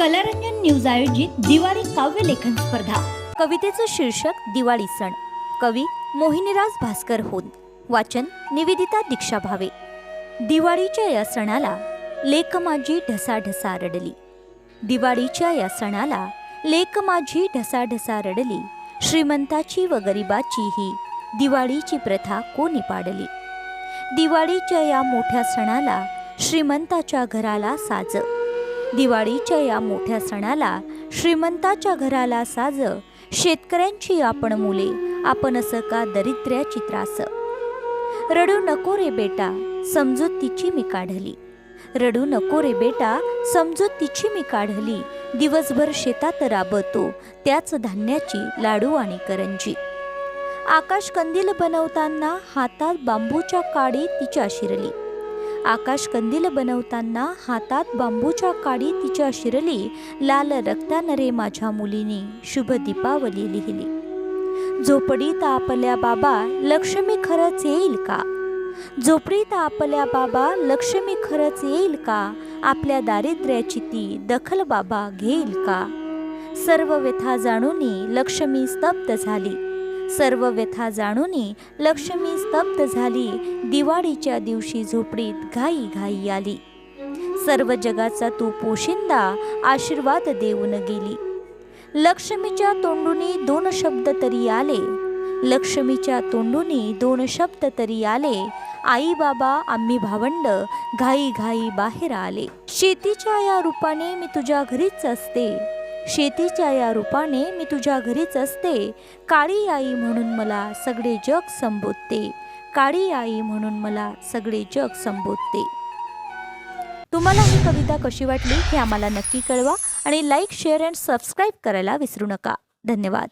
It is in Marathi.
कलारंजन न्यूज आयोजित दिवाळी काव्य लेखन स्पर्धा. कवितेचं शीर्षक दिवाळी सण. कवी मोहिनीराज भास्कर होन वाचन निवेदिता दीक्षा भावे. दिवाळीच्या या सणाला लेक माझी ढसाढसा रडली. दिवाळीच्या या सणाला लेक माझी ढसाढसा रडली. श्रीमंताची व गरिबाची ही दिवाळीची प्रथा कोणी पाडली? दिवाळीच्या या मोठ्या सणाला श्रीमंताच्या घराला साज. दिवाळीच्या या मोठ्या सणाला श्रीमंताच्या घराला साज शेतकऱ्यांची आपण मुले आपण असं का दरिद्र्या चित्रास. रडू नको रे बेटा समजूत तिची मी काढली. रडू नको रे बेटा समजूत तिची मी काढली. दिवसभर शेतात राबतो त्याच धान्याची लाडू आणि करंजी. आकाश कंदील बनवताना हातात बांबूच्या काडी तिच्या शिरली. आकाश कंदील बनवताना हातात बांबूच्या काडी तिच्या शिरली लाल रक्तानरे माझ्या मुलीने शुभ दीपावली लिहिली. झोपडीत आपल्या बाबा लक्ष्मी खरंच येईल का? झोपडीत आपल्या बाबा लक्ष्मी खरंच येईल का? आपल्या दारिद्र्याची ती दखल बाबा घेईल का? सर्व व्यथा जाणूनी लक्ष्मी स्तब्ध झाली. सर्व व्यथा जाणूनी लक्ष्मी स्तब्ध झाली. दिवाळीच्या दिवशी झोपडीत घाई घाई आली. सर्व जगाचा तू पोशिंदा आशीर्वाद देऊन गेली. लक्ष्मीच्या तोंडूनी दोन शब्द तरी आले. लक्ष्मीच्या तोंडूनी दोन शब्द तरी आले. आई बाबा आम्ही भावंड घाई घाई बाहेर आले. शेतीच्या या रूपाने मी तुझ्या घरीच असते. शेतीच्या या रूपाने मी तुझ्या घरीच असते. काळी आई म्हणून मला सगळे जग संबोधते. काळी आई म्हणून मला सगळे जग संबोधते. तुम्हाला ही कविता कशी वाटली हे आम्हाला नक्की कळवा आणि लाईक शेअर अँड सबस्क्राईब करायला विसरू नका. धन्यवाद.